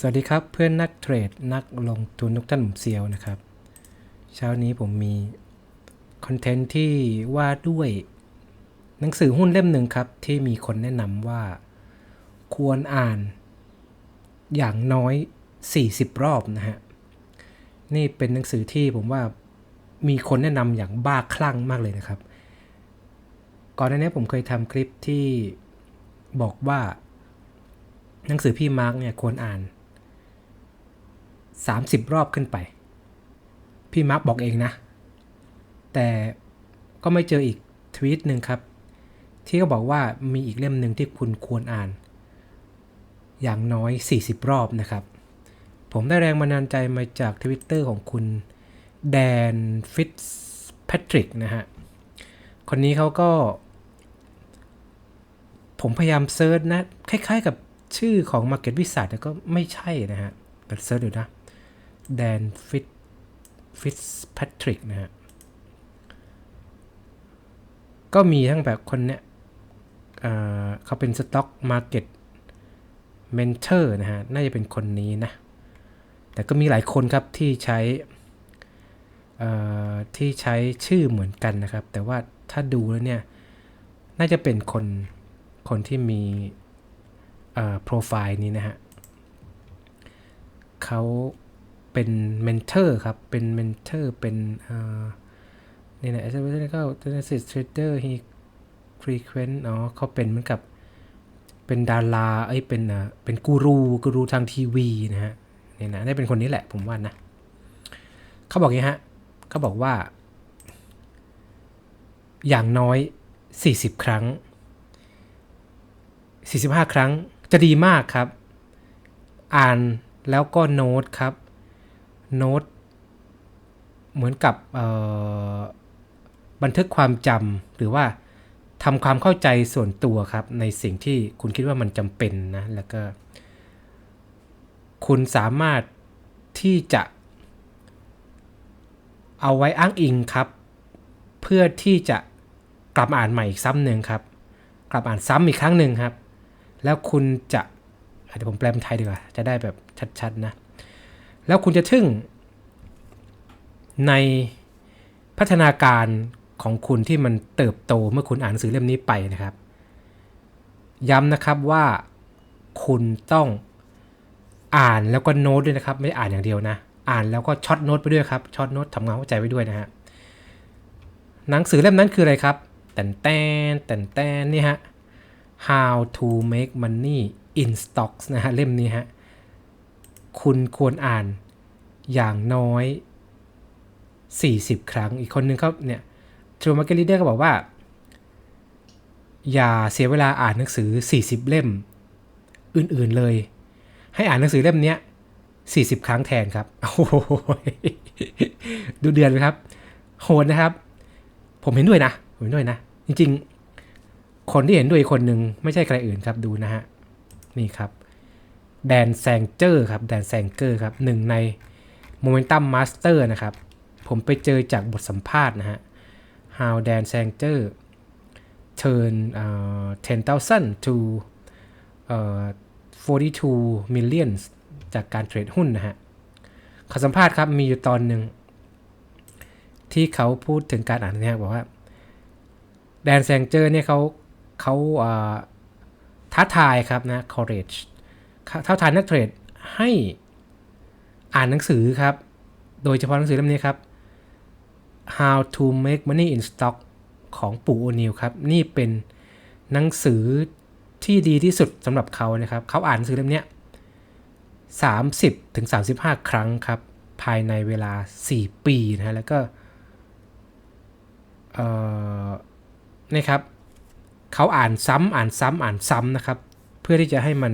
สวัสดีครับเพื่อนนักเทรดนักลงทุนทุกท่านผมเซียวนะครับ เช้านี้ผมมีคอนเทนต์ที่ว่าด้วย หนังสือหุ้นเล่มหนึ่งครับ ที่มีคนแนะนำว่า ควรอ่านอย่างน้อย 40 รอบนะฮะ นี่เป็นหนังสือที่ผมว่ามีคนแนะนำอย่างบ้าคลั่งมากเลยนะครับ ก่อนหน้านี้ผมเคยทำคลิปที่บอกว่า หนังสือพี่มาร์กเนี่ยควรอ่าน 30 รอบขึ้นไป พี่มาร์กบอกเองนะ แต่ก็ไม่เจออีกทวีตหนึ่งครับ ที่เขาบอกว่ามีอีกเล่มหนึ่งที่คุณควรอ่าน อย่างน้อย 40 รอบนะครับ ผมได้แรงบันดาลใจมาจากทวิตเตอร์ของคุณแดนฟิตแพทริกนะฮะ คนนี้เขาก็ ผมพยายามเซิร์ชนะ คล้ายๆกับชื่อของ Market w i z a r d แต่ก็ไม่ใช่นะฮะแต่เซิร์ชดูนะ แดนฟิตฟิตแพทริกนะฮะ ก็มีทั้งแบบคนเนี้ยเขาเป็นสต็อกมาร์เก็ตเมนเทอร์นะฮะ น่าจะเป็นคนนี้นะ แต่ก็มีหลายคนครับที่ใช้ที่ใช้ชื่อเหมือนกันนะครับ แต่ว่าถ้าดูแล้วเนี่ย น่าจะเป็นคน คนที่มีโปรไฟล์นี้นะฮะเขา เป็นเมนเทอร์ครับ เป็นเมนเทอร์เป็นนี่นะ as a technical analyst trader he frequent อ๋อเขาเป็นเหมือนกับเป็นดาราเอ้ยเป็นอ่าเป็นกูรูกูรูทางทีวีนะฮะเนี่ยนะได้เป็นคนนี้แหละผมว่านะเขาบอกงี้ฮะเขาบอกว่า อย่างน้อย 40 ครั้ง 45 ครั้งจะดีมากครับ อ่านแล้วก็โน้ตครับ โน้ต เหมือนกับบันทึกความจำหรือว่าทำความเข้าใจส่วนตัวครับ ในสิ่งที่คุณคิดว่ามันจำเป็นนะ แล้วก็ คุณสามารถที่จะเอาไว้อ้างอิงครับ เพื่อที่จะกลับมาอ่านใหม่อีกซ้ำหนึ่งครับ กลับอ่านซ้ำอีกครั้งหนึ่งครับ แล้วคุณจะเดี๋ยวผมแปลเป็นไทยดีกว่า จะได้แบบชัดๆนะ แล้วคุณจะทึ่ง ในพัฒนาการของคุณที่มันเติบโตเมื่อคุณอ่านหนังสือเล่มนี้ไปนะครับ ย้ำนะครับว่าคุณต้องอ่านแล้วก็โน้ตด้วยนะครับ ไม่อ่านอย่างเดียวนะ อ่านแล้วก็ช็อตโน้ตไปด้วยครับช็อตโน้ตทำงานเข้าใจไปด้วยนะฮะหนังสือเล่มนั้นคืออะไรครับแต่นแตนแต่นแตนนี่ฮะ how to make money in stocks นะฮะเล่มนี้ฮะ คุณควรอ่านอย่างน้อย 40 ครั้ง อีกคนนึงเขาเนี่ย True Market Leader ก็บอกว่า อย่าเสียเวลาอ่านหนังสือ 40 เล่ม อื่นๆเลย ให้อ่านหนังสือเล่มนี้40 ครั้งแทนครับ โอ้โหดูเดือนไหมครับ โหดนะครับ ผมเห็นด้วยนะ ผมเห็นด้วยนะ จริง ๆ คนที่เห็นด้วยคนหนึ่งไม่ใช่ใครอื่นครับดูนะฮะ นี่ครับ แดนแซงเจอร์ครับแดนแซงเกอร์ครับหนึ่งใน Momentum Master นะครับ ผมไปเจอจากบทสัมภาษณ์นะฮะ How Dan Sanger turn uh, 10,000 to uh, 42 million จากการเทรดหุ้นนะฮะขาสัมภาษณ์ครับ มีอยู่ตอนหนึ่ง ที่เขาพูดถึงการอ่านเนี่ยบอกว่าแดนแซงเจอร์เนี่ยเขาเขาท้าทายครับนะ courage เท้าทายนักเทรดให้อ่านหนังสือครับ โดยเฉพาะหนังสือเล่มนี้ครับ How to make money in stock ของปู่โอนิลครับ นี่เป็นหนังสือที่ดีที่สุดสำหรับเขานะครับ เขาอ่านหนังสือเล่มนี้30ถึง35 ครั้งครับ ภายในเวลา 4 ปีนะฮะ แล้วก็นี่ครับ เขาอ่านซ้ำอ่านซ้ำอ่านซ้ำนะครับ เพื่อที่จะให้มัน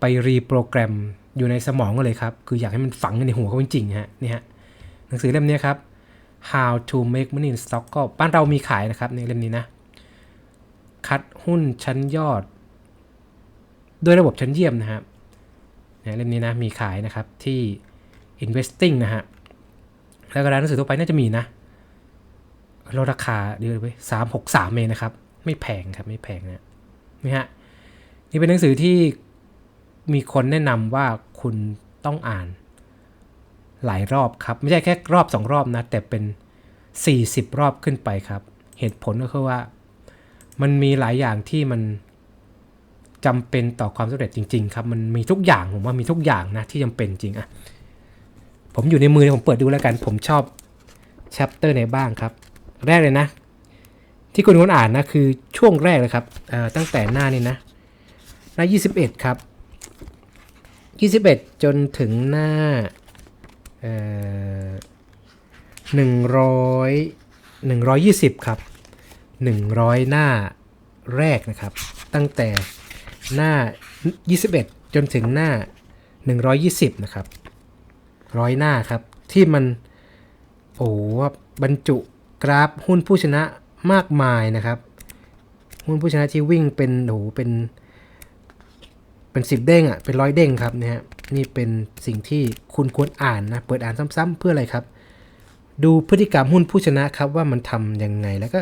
ไปรีโปรแกรมอยู่ในสมองก็เลยครับ คืออยากให้มันฝังในหัวเขาจริงๆฮะนี่ฮะหนังสือเล่มนี้ครับ How to make money in stock ก็บ้านเรามีขายนะครับในเล่มนี้นะ คัดหุ้นชั้นยอด ด้วยระบบชั้นเยี่ยมนะครับเล่มนี้นะมีขายนะครับที่ investing นะฮะแล้วก็ร้านหนังสือทั่วไปน่าจะมีนะลดราคาเดียวไปสามหกสามเองนะครับ ไม่แพงครับไม่แพงนะนี่ฮะนี่เป็นหนังสือที่ มีคนแนะนำว่าคุณต้องอ่านหลายรอบครับ ไม่ใช่แค่รอบสองรอบนะ แต่เป็น 40 รอบขึ้นไปครับ เหตุผลก็คือว่า มันมีหลายอย่างที่มันจำเป็นต่อความสำเร็จจริง ๆ ครับ มันมีทุกอย่างผมว่ามีทุกอย่างนะที่จำเป็นจริงอะผมอยู่ในมือผมเปิดดูแล้วกัน ผมชอบแชปเตอร์ไหนบ้างครับ แรกเลยนะ ที่คุณควรอ่านนะคือช่วงแรกเลยครับตั้งแต่หน้านี้นะหน้า 21 ครับ 21 จนถึงหน้าเอ่อ100 120 ครับ 100 หน้าแรกนะครับ ตั้งแต่หน้า 21 จนถึงหน้า 120 นะครับร้อยหน้าครับ ที่มันโอ้โหบรรจุกราฟหุ้นผู้ชนะมากมายนะครับ หุ้นผู้ชนะที่วิ่งเป็นโอ้เป็น เป็นสิบเด้งอะเป็นร้อยเด้งครับเนี่ยฮะนี่เป็นสิ่งที่คุณควรอ่านนะเปิดอ่านซ้ำๆเพื่ออะไรครับ ดูพฤติกรรมหุ้นผู้ชนะครับว่ามันทำยังไงแล้วก็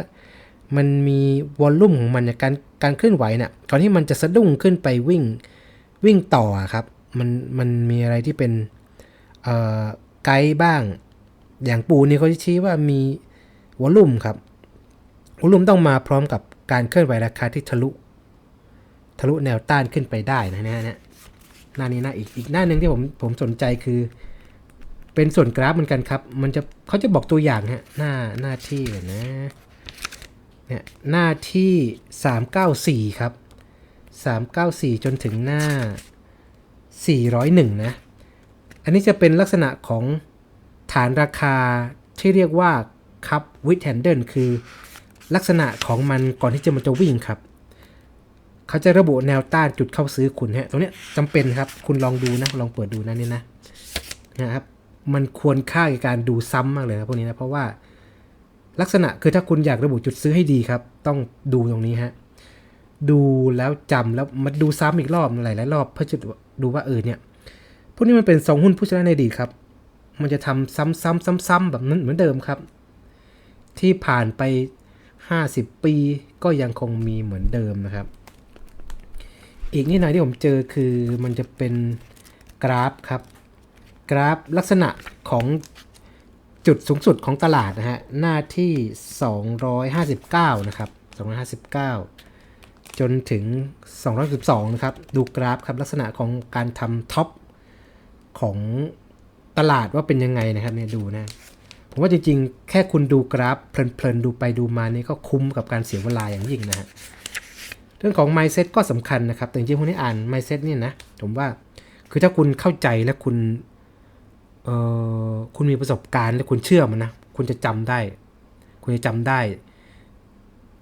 มันมีวอลลุ่มของมันการการเคลื่อนไหวเนี่ยก่อนที่มันจะสะดุ้งขึ้นไปวิ่งวิ่งต่อครับมันมันมีอะไรที่เป็นไกด์บ้าง อย่างปูนี่เขาชี้ว่ามีวอลลุ่มครับวอลลุ่มต้องมาพร้อมกับการเคลื่อนไหวราคาที่ทะลุะลุแนวต้านขึ้นไปได้นะเนี่ยนี่หน้านี้หนะอีกอีกหน้าหนึ่งที่ผมผมสนใจคือ เป็นส่วนกราฟเหมือนกันครับ มันจะเขาจะบอกตัวอย่างฮะหน้าหน้าที่ก่อนนะเนี่ยหน้าที่ 394 ครับ 394 จนถึงหน้า 401 นะ อันนี้จะเป็นลักษณะของฐานราคาที่เรียกว่าคัพวิ t แ a นเดิลคือลักษณะของมันก่อนที่จะมันจะวิ่งครับ เขาจะระบุแนวต้านจุดเข้าซื้อคุณฮะตรงนี้จำเป็นครับ คุณลองดูนะ ลองเปิดดูนะนี่นะนะครับ มันควรค่าในการดูซ้ำมากเลยนะพวกนี้นะเพราะว่าลักษณะคือถ้าคุณอยากระบุจุดซื้อให้ดีครับ ต้องดูตรงนี้ฮะดูแล้วจำแล้วมาดูซ้ำอีกรอบหลายหลายๆรอบเพื่อจะดูว่าเออเนี่ยพวกนี้มันเป็นสองหุ้นผู้ชนะในอดีตครับ มันจะทำซ้ำๆซ้ำๆแบบนั้นเหมือนเดิมครับ ที่ผ่านไป 50 ปีก็ยังคงมีเหมือนเดิมนะครับ อีกนิดหน่อยที่ผมเจอคือมันจะเป็นกราฟครับ กราฟลักษณะของจุดสูงสุดของตลาดนะฮะ หน้าที่ 259 นะครับ 259 จนถึง 212 นะครับ ดูกราฟครับ ลักษณะของการทำท็อปของตลาดว่าเป็นยังไงนะครับเนี่ยดูนะ ผมว่าจริงๆ แค่คุณดูกราฟเพลินๆ ดูไปดูมานี่ก็คุ้มกับการเสียเวลาอย่างยิ่งนะฮะ รื่องของ mindset ก็สำคัญนะครับ แต่จริงๆพวกนี้อ่าน mindset เนี่ยนะ ผมว่า คือถ้าคุณเข้าใจและคุณ เอ่อ คุณมีประสบการณ์และคุณเชื่อมันนะ คุณจะจำได้ คุณจะจำได้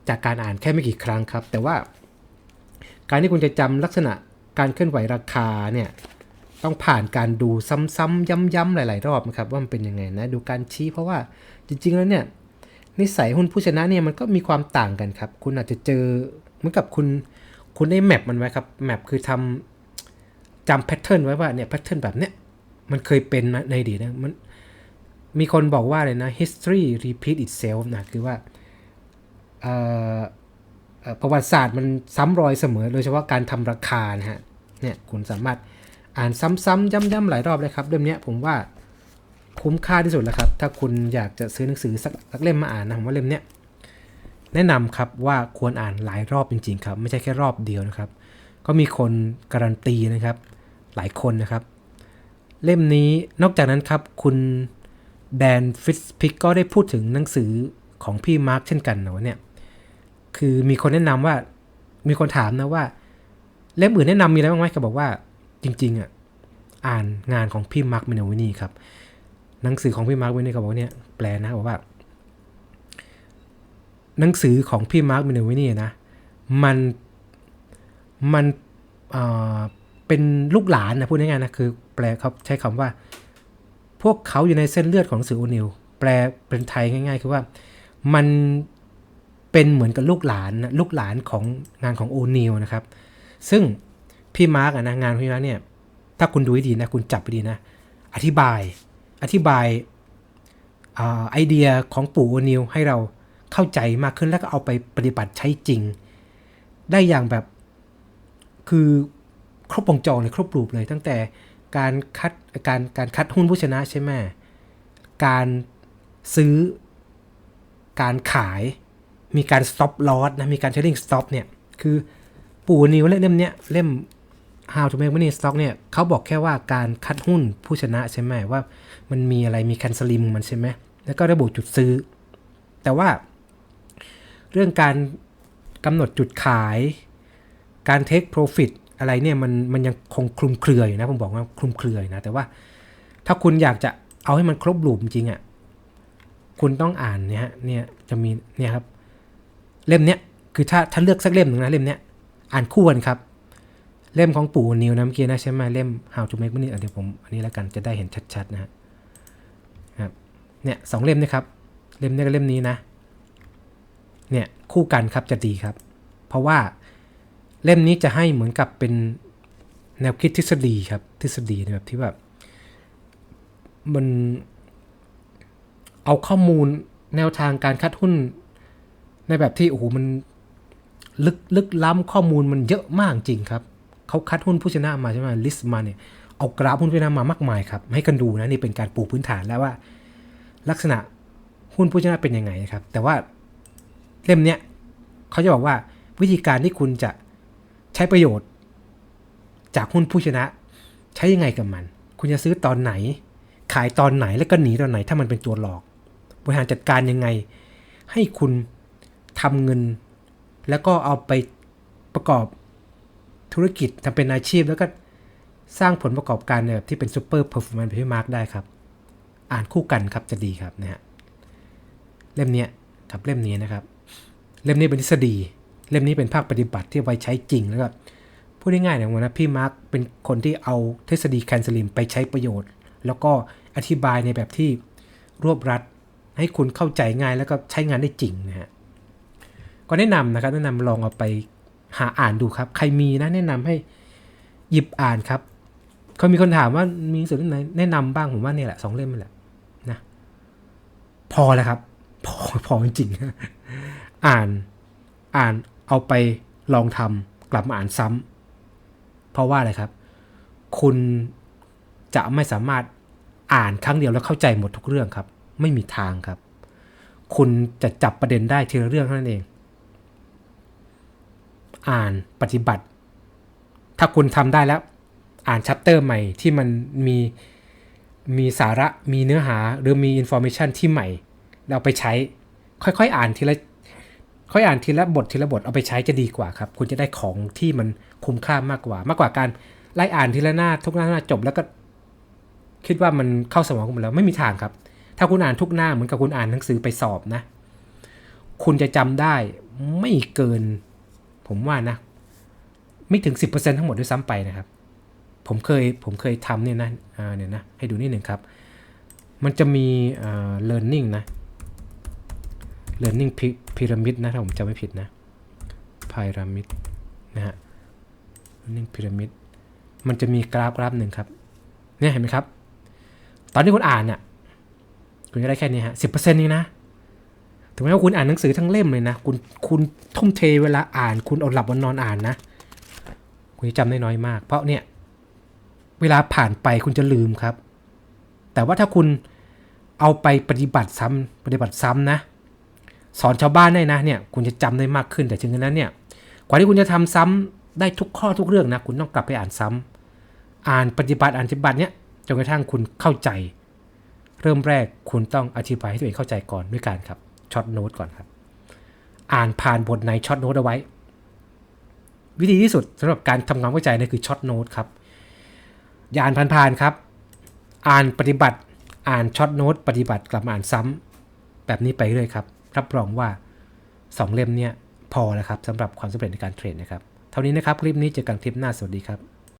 จากการอ่านแค่ไม่กี่ครั้งครับ แต่ว่า การที่คุณจะจำลักษณะการเคลื่อนไหวราคาเนี่ย ต้องผ่านการดูซ้ำๆย้ำๆหลาย ๆ รอบนะครับ ว่ามันเป็นยังไงนะ ดูการชี้ เพราะว่าจริง ๆ แล้วเนี่ย นิสัยหุ้นผู้ชนะเนี่ยมันก็มีความต่างกันครับ คุณอาจจะเจอ เหมือนกับคุณคุณได้แมปมันไว้ครับแมปคือทำจำแพทเทิร์นไว้ว่าเนี่ยแพทเทิร์นแบบเนี้ยมันเคยเป็นนะในอดีตนะมันมีคนบอกว่าเลยนะ history repeat itself นะคือว่าประวัติศาสตร์มันซ้ำรอยเสมอ โดยเฉพาะการทำราคานะฮะเนี่ยคุณสามารถอ่านซ้ำๆย้ำๆหลายรอบเลยครับ เล่มเนี้ยผมว่าคุ้มค่าที่สุดแล้วครับ ถ้าคุณอยากจะซื้อหนังสือสักเล่มมาอ่านนะผมว่าเล่มเนี้ย แนะนำครับว่าควรอ่านหลายรอบจริง ๆ ครับ ไม่ใช่แค่รอบเดียวนะครับ ก็มีคนการันตีนะครับ หลายคนนะครับ เล่มนี้นอกจากนั้นครับ คุณแดนฟิตพิกก็ได้พูดถึงหนังสือของพี่มาร์คเช่นกันนะเนี่ยคือมีคนแนะนำว่ามีคนถามนะว่าเล่มอื่นแนะนำมีอะไรบ้างไหมก็บอกว่าจริง ๆอะอ่านงานของพี่มาร์คเมนวินีครับหนังสือของพี่มาร์คเวนี่เขาบอกว่าเนี่ยแปลนะบอกว่า หนังสือของพี่มาร์คเมนวินี่นะ มันมันเอ่อเป็นลูกหลานนะพูดง่ายๆนะคือ แปลเขาใช้คำว่า พวกเขาอยู่ในเส้นเลือดของหนังสือโอนิวแปลเป็นไทยง่าย ๆ คือว่ามันเป็นเหมือนกับลูกหลานนะลูกหลานของงานของโอนิวนะครับ ซึ่งพี่มาร์กนะงานพี่มาร์กเนี่ย ถ้าคุณดูดีนะ คุณจับไปดีนะ อธิบายอธิบายอไอเดียของปู่โอนิวให้เรา เข้าใจมากขึ้นแล้วก็เอาไปปฏิบัติใช้จริง ได้อย่างแบบคือครบวงจรเลยครบรูปเลยตั้งแต่การคัดการการคัดหุ้นผู้ชนะใช่ไหมการซื้อการขายมีการ stop loss นะ มีการ trading stop เนี่ย คือปู่นิวเล่มเนี้ยเล่ม How to make money stock เนี่ยเขาบอกแค่ว่าการคัดหุ้นผู้ชนะใช่ไหมว่ามันมีอะไรมีคันสลิมมันใช่ไหมแล้วก็ระบุจุดซื้อ แต่ว่า เรื่องการกำหนดจุดขาย การ take profit อะไรเนี่ยมันมันยังคงคลุมเครืออยู่นะผมบอกว่าคลุมเครืออยู่นะ แต่ว่าถ้าคุณอยากจะเอาให้มันครบหลูปจริงอะ่ะคุณต้องอ่านเนี่ยฮะเนี่ยจะมีเนี่ยครับ เล่มเนี้ยคือถ้าถ้าเลือกสักเล่มหนึ่งนะเล่มเนี้ยอ่านคู่กันครับ เล่มของปู่นิวนะเมื่อกี้นะใช่ไหมเล่ม How to make money อ่เดี๋ยวผมอันนี้แล้วกันจะได้เห็นชัดๆนะฮะครับเนี่ยสองเล่มนะครับ เล่มนี้กับเล่มนี้นะ เนี่ยคู่กันครับจะดีครับ เพราะว่าเล่มนี้จะให้เหมือนกับเป็นแนวคิดทฤษฎีครับทฤษฎีในแบบที่แบบมันเอาข้อมูลแนวทางการคัดหุ้น ในแบบที่โอ้โหมันลึกลึกล้ำข้อมูลมันเยอะมากจริงครับเขาคัดหุ้นผู้ชนะมาใช่ไหมลิสต์มาเนี่ยเอากราฟหุ้นผู้ชนะมามากมายครับให้กันดูนะนี่เป็นการปูพื้นฐานแล้วว่า ลักษณะหุ้นผู้ชนะเป็นยังไงครับ แต่ว่า เล่มเนี้ยเขาจะบอกว่าวิธีการที่คุณจะใช้ประโยชน์ จากหุ้นผู้ชนะ ใช้ยังไงกับมัน คุณจะซื้อตอนไหน ขายตอนไหนแล้วก็หนีตอนไหน ถ้ามันเป็นตัวหลอก บริหารจัดการยังไง ให้คุณทำเงิน แล้วก็เอาไปประกอบธุรกิจทำเป็นอาชีพแล้วก็สร้างผลประกอบการในแบบที่เป็นซูเปอร์เพอร์ฟอร์แมนซ์พี่มาร์กได้ครับ อ่านคู่กันครับจะดีครับนะฮะเล่มนี้ยกับเล่มนี้นะครับ เล่มนี้เป็นทฤษฎี เล่มนี้เป็นภาคปฏิบัติที่ไว้ใช้จริงแล้วก็พูดง่ายๆนะว่านะพี่มาร์กเป็นคนที่เอาทฤษฎีแคนสลิมไปใช้ประโยชน์ แล้วก็อธิบายในแบบที่รวบรัดให้คุณเข้าใจง่ายแล้วก็ใช้งานได้จริงนะฮะก็แนะนำนะครับแนะนำลองเอาไปหาอ่านดูครับ ใครมีนะแนะนำให้หยิบอ่านครับเขามีคนถามว่ามีหนังสือเล่มไหนแนะนำบ้างผมว่าเนี่ยแหละสองเล่มนี่แหละนะพอแล้วครับ พอพอจริงๆ อ่านอ่านเอาไปลองทำกลับมาอ่านซ้ำเพราะว่าอะไรครับ คุณจะไม่สามารถอ่านครั้งเดียวแล้วเข้าใจหมดทุกเรื่องครับ ไม่มีทางครับ คุณจะจับประเด็นได้ทีละเรื่องเท่านั้นเอง อ่านปฏิบัติ ถ้าคุณทำได้แล้ว อ่านชัปเตอร์ใหม่ที่มันมีมีสาระมีเนื้อหาหรือมีอินโฟ a t ชันที่ใหม่ เราไปใช้ค่อยๆ อ่านทีละ ค่อยอ่านทีละบททีละบทเอาไปใช้จะดีกว่าครับ คุณจะได้ของที่มันคุ้มค่ามากกว่า มากกว่าการไล่อ่านทีละหน้าทุกหน้าหน้าจบแล้วก็ คิดว่ามันเข้าสมองคุณแล้วไม่มีทางครับ ถ้าคุณอ่านทุกหน้าเหมือนกับคุณอ่านหนังสือไปสอบนะ คุณจะจำได้ไม่เกิน ผมว่านะ ไม่ถึง 10%ทั้งหมดด้วยซ้ำไปนะครับ ผมเคยผมเคยทำเนี่ยนะอ่าเนี่ยนะ ให้ดูนิดหนึ่งครับ มันจะมีอ่า learning นะ learning pyramid นะถ้าผมจำไม่ผิดนะ pyramid นะฮะ learning pyramid มันจะมีกราฟกราฟหนึ่งครับ เนี่ยเห็นไหมครับ ตอนที่คุณอ่านเนี่ยคุณจะได้แค่นี้ฮะสิบเปอร์เซ็นต์นี่นะ ถึงแม้ว่าคุณอ่านหนังสือทั้งเล่มเลยนะ คุณ คุณทุ่มเทเวลาอ่าน คุณอาหลับวันนอนอ่านนะ คุณจะจำได้น้อยมาก เพราะเนี่ย เวลาผ่านไปคุณจะลืมครับ แต่ว่าถ้าคุณเอาไปปฏิบัติซ้ำปฏิบัติซ้ำนะ สอนชาวบ้านได้นะเนี่ยคุณจะจำได้มากขึ้นแต่ถึงนั้นเนี่ยกว่าที่คุณจะทำซ้ำได้ทุกข้อทุกเรื่องนะคุณต้องกลับไปอ่านซ้ำอ่านปฏิบัติอ่านปฏิบัติเนี่ยจนกระทั่งคุณเข้าใจ เริ่มแรกคุณต้องอธิบายให้ตัวเองเข้าใจก่อนด้วยการครับช็อตโน้ตก่อนครับ อ่านผ่านบทในช็อตโน้ตเอาไว้ วิธีที่สุดสำหรับการทำความเข้าใจนี่คือช็อตโน้ตครับอย่าอ่านผ่านๆครับ อ่านปฏิบัติอ่านช็อตโน้ตปฏิบัติกลับมาอ่านซ้ำแบบนี้ไปเรื่อยครับ รับรองว่า 2 เล่มเนี่ยพอแล้วครับสำหรับความสำเร็จในการเทรดนะครับ เท่านี้นะครับ คลิปนี้เจอกันคลิปหน้าสวัสดีครับ